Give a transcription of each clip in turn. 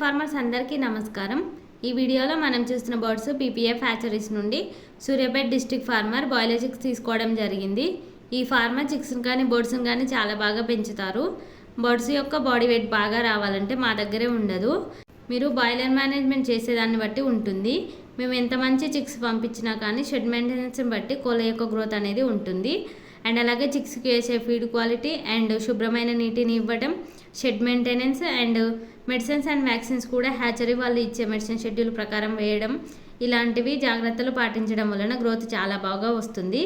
Farmers అందరికీ నమస్కారం. ఈ వీడియోలో మనం చూస్తున్న బర్డ్స్ పీపీఎఫ్ హ్యాచరీస్ నుండి Suryapet district farmer broiler chicks తీసుకోవడం జరిగింది. ఈ ఫార్మర్ చిక్స్ని కానీ బర్డ్స్ని కానీ చాలా బాగా పెంచుతారు. బర్డ్స్ యొక్క బాడీ వెయిట్ బాగా రావాలంటే మా దగ్గరే ఉండదు. మీరు బాయిలర్ మేనేజ్మెంట్ చేసేదాన్ని బట్టి ఉంటుంది. మేము ఎంత మంచి చిక్స్ పంపించినా కానీ షెడ్ మెయింటెనెన్స్ని బట్టి కోళ్ళ యొక్క గ్రోత్ అనేది ఉంటుంది. అండ్ అలాగే చిక్స్కి వేసే ఫీడ్ క్వాలిటీ అండ్ శుభ్రమైన నీటిని ఇవ్వడం shed maintenance and medicines and vaccines కూడా హ్యాచరీ వాళ్ళు ఇచ్చే మెడిసిన్ షెడ్యూల్ ప్రకారం వేయడం ఇలాంటివి జాగ్రత్తలు పాటించడం వలన గ్రోత్ చాలా బాగా వస్తుంది.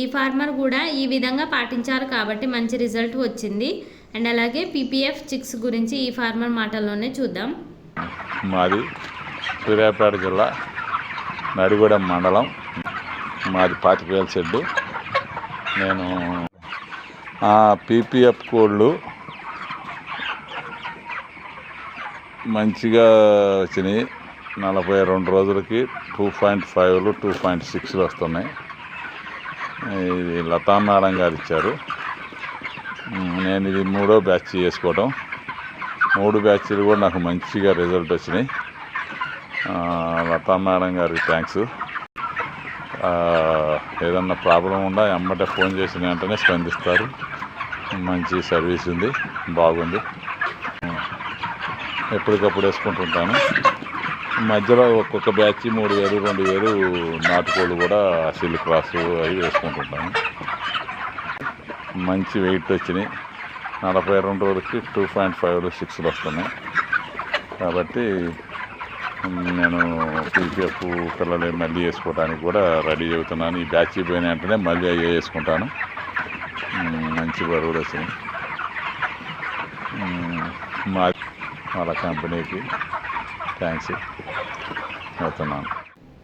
ఈ ఫార్మర్ కూడా ఈ విధంగా పాటించారు కాబట్టి మంచి రిజల్ట్ వచ్చింది. అండ్ అలాగే పీపీఎఫ్ చిక్స్ గురించి ఈ ఫార్మర్ మాటల్లోనే చూద్దాం. మాది సూర్యాపేట జిల్లా నడిగూడెం మండలం. మాది పాతికేల షెడ్డు. నేను పీపీఎఫ్ కోళ్ళు మంచిగా వచ్చినాయి. నలభై రెండు రోజులకి టూ పాయింట్ ఫైవ్లు టూ పాయింట్ సిక్స్లు వస్తున్నాయి. ఇది లతానారాయణ గారు ఇచ్చారు. నేను ఇది మూడో బ్యాచ్ చేసుకోవటం. మూడు బ్యాచ్లు కూడా నాకు మంచిగా రిజల్ట్ వచ్చినాయి. ఆ, లతా మేడం గారికి థ్యాంక్స్ ఏదన్నా ప్రాబ్లం ఉందా? ఎమ్మటే ఫోన్ చేసిన వెంటనే స్పందిస్తారు. మంచి సర్వీస్ ఉంది బాగుంది. ఎప్పటికప్పుడు వేసుకుంటుంటాను. మధ్యలో ఒక్కొక్క బ్యాచ్ మూడు వేలు రెండు వేలు నాటుకోళ్ళు కూడా సిల్ క్రాస్ అవి వేసుకుంటుంటాను. మంచి వెయిట్ వచ్చినాయి. నలభై రెండు రోజులకి టూ పాయింట్ ఫైవ్ సిక్స్లు వస్తున్నాయి. కాబట్టి నేను పీపీఎఫ్ పిల్లలు మళ్ళీ వేసుకోవడానికి కూడా రెడీ అవుతున్నాను. ఈ బ్యాచ్ పోయిన వెంటనే మళ్ళీ అవి వేసుకుంటాను. మంచి బరువులు వచ్చినాయి మా వాళ్ళ కంపెనీకి థ్యాంక్స్ అవుతున్నాను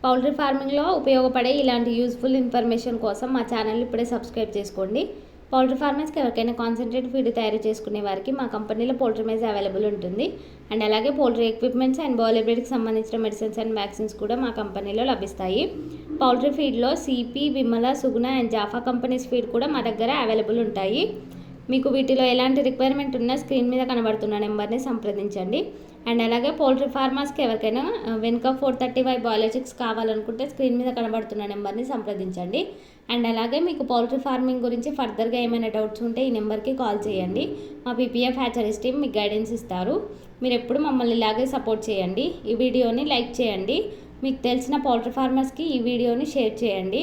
పౌల్ట్రీ ఫార్మింగ్లో ఉపయోగపడే ఇలాంటి యూస్ఫుల్ ఇన్ఫర్మేషన్ కోసం మా ఛానల్ ఇప్పుడే సబ్స్క్రైబ్ చేసుకోండి. పౌల్ట్రీ ఫార్మర్స్కి ఎవరికైనా కాన్సన్ట్రేట్ ఫీడ్ తయారు చేసుకునే వారికి మా కంపెనీలో పౌల్ట్రీ మేజ్ అవైలబుల్ ఉంటుంది. అండ్ అలాగే పౌల్ట్రీ ఎక్విప్మెంట్స్ అండ్ బాయిలర్ సంబంధించిన మెడిసిన్స్ అండ్ వ్యాక్సిన్స్ కూడా మా కంపెనీలో లభిస్తాయి. Poultry ఫీడ్లో CP Vimala Suguna and Japfa companies feed కూడా మా దగ్గర అవైలబుల్ ఉంటాయి. మీకు వీటిలో ఎలాంటి రిక్వైర్మెంట్ ఉన్నా స్క్రీన్ మీద కనబడుతున్న నెంబర్ని సంప్రదించండి. అండ్ అలాగే పోల్ట్రీ ఫార్మర్స్కి ఎవరికైనా వెనుక ఫోర్ థర్టీ ఫైవ్ బయాలజిక్స్ కావాలనుకుంటే స్క్రీన్ మీద కనబడుతున్న నెంబర్ని సంప్రదించండి. అండ్ అలాగే మీకు పౌల్ట్రీ ఫార్మింగ్ గురించి ఫర్దర్గా ఏమైనా డౌట్స్ ఉంటే ఈ నెంబర్కి కాల్ చేయండి. మా పీపీఎఫ్ హ్యాచరీస్ టీమ్ మీకు గైడెన్స్ ఇస్తారు. మీరు ఎప్పుడు మమ్మల్ని ఇలాగే సపోర్ట్ చేయండి. ఈ వీడియోని లైక్ చేయండి. మీకు తెలిసిన పౌల్ట్రీ ఫార్మర్స్కి ఈ వీడియోని షేర్ చేయండి.